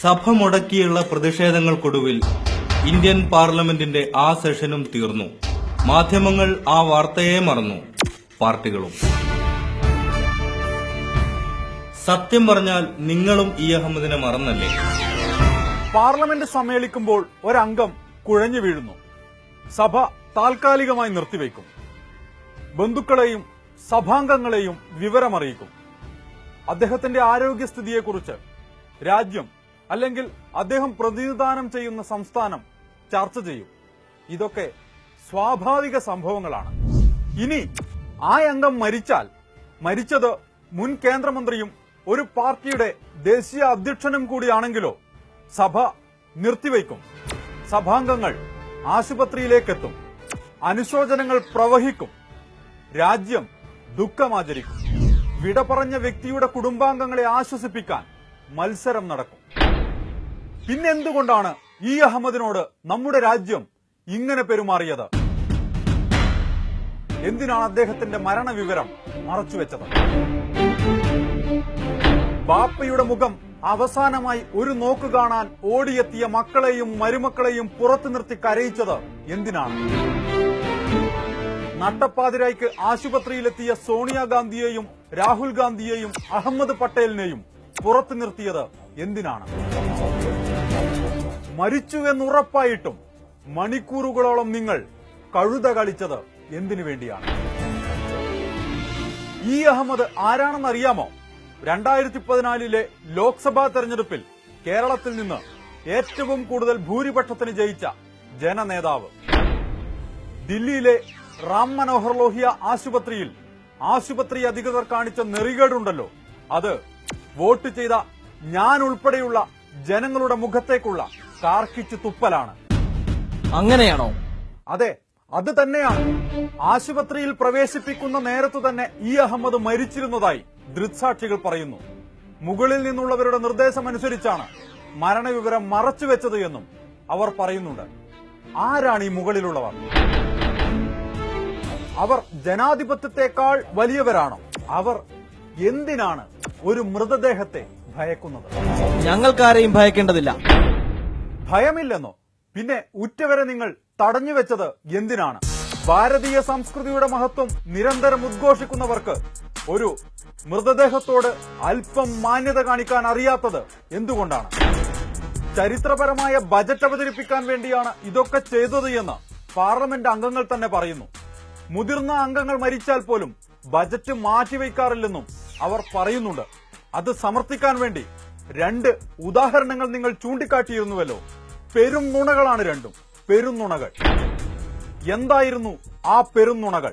സഭ മുടക്കിയുള്ള പ്രതിഷേധങ്ങൾക്കൊടുവിൽ ഇന്ത്യൻ പാർലമെന്റിന്റെ ആ സെഷനും തീർന്നു. മാധ്യമങ്ങൾ ആ വാർത്തയെ മറന്നു. പാർട്ടികളും. സത്യം പറഞ്ഞാൽ നിങ്ങളും ഈ അഹമ്മദിനെ മറന്നല്ലേ? പാർലമെന്റ് സമ്മേളിക്കുമ്പോൾ ഒരംഗം കുഴഞ്ഞു വീഴുന്നു. സഭ താൽക്കാലികമായി നിർത്തിവെക്കും ബന്ധുക്കളെയും സഭാംഗങ്ങളെയും വിവരമറിയിക്കും. അദ്ദേഹത്തിന്റെ ആരോഗ്യസ്ഥിതിയെക്കുറിച്ച് രാജ്യം അല്ലെങ്കിൽ അദ്ദേഹം പ്രതിനിധാനം ചെയ്യുന്ന സംസ്ഥാനം ചർച്ച ചെയ്യും. ഇതൊക്കെ സ്വാഭാവിക സംഭവങ്ങളാണ്. ഇനി ആ അംഗം മരിച്ചാൽ മരിച്ചത് മുൻ കേന്ദ്രമന്ത്രിയും ഒരു പാർട്ടിയുടെ ദേശീയ അധ്യക്ഷനും കൂടിയാണെങ്കിലോ സഭ നിർത്തിവയ്ക്കും. സഭാംഗങ്ങൾ ആശുപത്രിയിലേക്കെത്തും. അനുശോചനങ്ങൾ പ്രവഹിക്കും. രാജ്യം ദുഃഖമാചരിക്കും. വിട പറഞ്ഞ വ്യക്തിയുടെ കുടുംബാംഗങ്ങളെ ആശ്വസിപ്പിക്കാൻ മത്സരം നടക്കും. പിന്നെന്തുകൊണ്ടാണ് ഇ അഹമ്മദിനോട് നമ്മുടെ രാജ്യം ഇങ്ങനെ പെരുമാറിയത്? എന്തിനാണ് അദ്ദേഹത്തിന്റെ മരണവിവരം മറച്ചുവെച്ചത്? ബാപ്പയുടെ മുഖം അവസാനമായി ഒരു നോക്ക് കാണാൻ ഓടിയെത്തിയ മക്കളെയും മരുമക്കളെയും പുറത്തു നിർത്തി കരയിച്ചത് എന്തിനാണ്? നട്ടപ്പാതിരായ്ക്ക് ആശുപത്രിയിലെത്തിയ സോണിയാഗാന്ധിയെയും രാഹുൽ ഗാന്ധിയെയും അഹമ്മദ് പട്ടേലിനെയും പുറത്തു നിർത്തിയത് എന്തിനാണ്? മരിച്ചു എന്നുറപ്പായിട്ടും മണിക്കൂറുകളോളം നിങ്ങൾ കഴുത കളിച്ചത് എന്തിനു വേണ്ടിയാണ്? ഈ അഹമ്മദ് ആരാണെന്നറിയാമോ? രണ്ടായിരത്തി പതിനാലിലെ ലോക്സഭാ തെരഞ്ഞെടുപ്പിൽ കേരളത്തിൽ നിന്ന് ഏറ്റവും കൂടുതൽ ഭൂരിപക്ഷത്തിന് ജയിച്ച ജനനേതാവ്. ദില്ലിയിലെ റാം മനോഹർ ലോഹിയ ആശുപത്രിയിൽ ആശുപത്രി അധികൃതർ കാണിച്ച നെറികേടുണ്ടല്ലോ. അത് വോട്ട് ചെയ്ത ഞാൻ ഉൾപ്പെടെയുള്ള ജനങ്ങളുടെ മുഖത്തേക്കുള്ള കാർക്കിച്ചു തുപ്പലാണ്. അങ്ങനെയാണോ? അതെ അത് തന്നെയാണ്. ആശുപത്രിയിൽ പ്രവേശിപ്പിക്കുന്ന നേരത്തു തന്നെ ഈ അഹമ്മദ് മരിച്ചിരുന്നതായി ദൃക്സാക്ഷികൾ പറയുന്നു. മുകളിൽ നിന്നുള്ളവരുടെ നിർദ്ദേശമനുസരിച്ചാണ് മരണവിവരം മറച്ചുവെച്ചത് എന്നും അവർ പറയുന്നുണ്ട്. ആരാണ് ഈ മുകളിലുള്ളവർ? അവർ ജനാധിപത്യത്തെക്കാൾ വലിയവരാണോ. അവർ എന്തിനാണ് ഒരു മൃതദേഹത്തെ ഭയക്കുന്നത്. ഞങ്ങൾക്കാരെയും ഭയക്കേണ്ടതില്ല. ഭയമില്ലെന്നോ? പിന്നെ ഉറ്റവരെ നിങ്ങൾ തടഞ്ഞു വെച്ചത് എന്തിനാണ്? ഭാരതീയ സംസ്കൃതിയുടെ മഹത്വം നിരന്തരം ഉദ്ഘോഷിക്കുന്നവർക്ക് ഒരു മൃതദേഹത്തോട് അല്പം മാന്യത കാണിക്കാൻ അറിയാത്തത് എന്തുകൊണ്ടാണ്? ചരിത്രപരമായ ബജറ്റ് അവതരിപ്പിക്കാൻ വേണ്ടിയാണ് ഇതൊക്കെ ചെയ്തത് എന്ന് പാർലമെന്റ് അംഗങ്ങൾ തന്നെ പറയുന്നു. മുതിർന്ന അംഗങ്ങൾ മരിച്ചാൽ പോലും ബജറ്റ് മാറ്റിവെക്കാറില്ലെന്നും അവർ പറയുന്നുണ്ട്. അത് സമർത്ഥിക്കാൻ വേണ്ടി രണ്ട് ഉദാഹരണങ്ങൾ നിങ്ങൾ ചൂണ്ടിക്കാട്ടിയിരുന്നുവല്ലോ. പെരും നുണകളാണ് രണ്ടും. പെരുന്നുണകൾ എന്തായിരുന്നു ആ പെരുന്നുണകൾ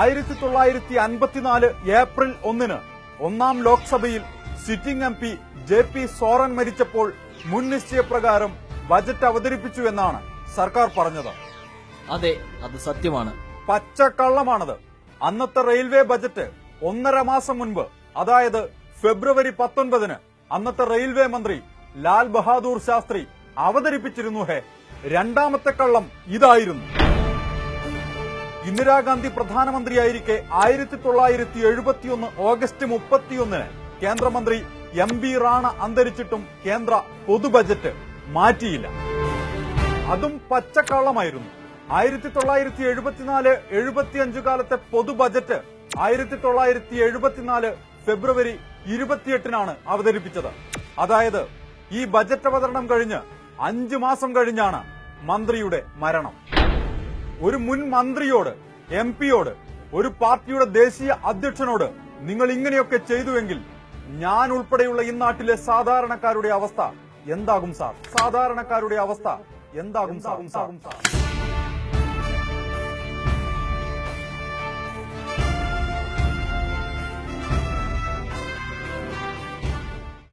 ആയിരത്തി തൊള്ളായിരത്തി അൻപത്തിനാല് ഏപ്രിൽ ഒന്നിന് ഒന്നാം ലോക്സഭയിൽ sitting M P J P Soren മരിച്ചപ്പോൾ മുൻ നിശ്ചയപ്രകാരം ബജറ്റ് അവതരിപ്പിച്ചു എന്നാണ് സർക്കാർ പറഞ്ഞത്. അതെ അത് സത്യമാണ്. പച്ചക്കള്ളമാണത്. അന്നത്തെ റെയിൽവേ ബജറ്റ് ഒന്നര മാസം മുൻപ് അതായത് ഫെബ്രുവരി പത്തൊൻപതിന് അന്നത്തെ റെയിൽവേ മന്ത്രി ലാൽ ബഹാദൂർ ശാസ്ത്രി അവതരിപ്പിച്ചിരുന്നു ഹേ രണ്ടാമത്തെ കള്ളം ഇതായിരുന്നു. ഇന്ദിരാഗാന്ധി പ്രധാനമന്ത്രിയായിരിക്കെ ആയിരത്തി തൊള്ളായിരത്തി എഴുപത്തിയൊന്ന് ഓഗസ്റ്റ് മുപ്പത്തിയൊന്നിന് കേന്ദ്രമന്ത്രി എം ബി റാണ അന്തരിച്ചിട്ടും കേന്ദ്ര പൊതു ബജറ്റ് മാറ്റിയില്ല. അതും പച്ചക്കള്ളമായിരുന്നു ആയിരത്തി തൊള്ളായിരത്തി എഴുപത്തിനാല് എഴുപത്തിയഞ്ചു കാലത്തെ പൊതു ബജറ്റ് ആയിരത്തി തൊള്ളായിരത്തി എഴുപത്തിനാല് ഫെബ്രുവരി ഇരുപത്തിയെട്ടിനാണ് അവതരിപ്പിച്ചത്. അതായത് ഈ ബജറ്റ് അവതരണം കഴിഞ്ഞ് അഞ്ചു മാസം കഴിഞ്ഞാണ് മന്ത്രിയുടെ മരണം. ഒരു മുൻ മന്ത്രിയോട് എം പിയോട് ഒരു പാർട്ടിയുടെ ദേശീയ അധ്യക്ഷനോട് നിങ്ങൾ ഇങ്ങനെയൊക്കെ ചെയ്തുവെങ്കിൽ ഞാൻ ഉൾപ്പെടെയുള്ള ഈ നാട്ടിലെ സാധാരണക്കാരുടെ അവസ്ഥ എന്താകും സാർ? സാധാരണക്കാരുടെ അവസ്ഥ എന്താകും സാർ?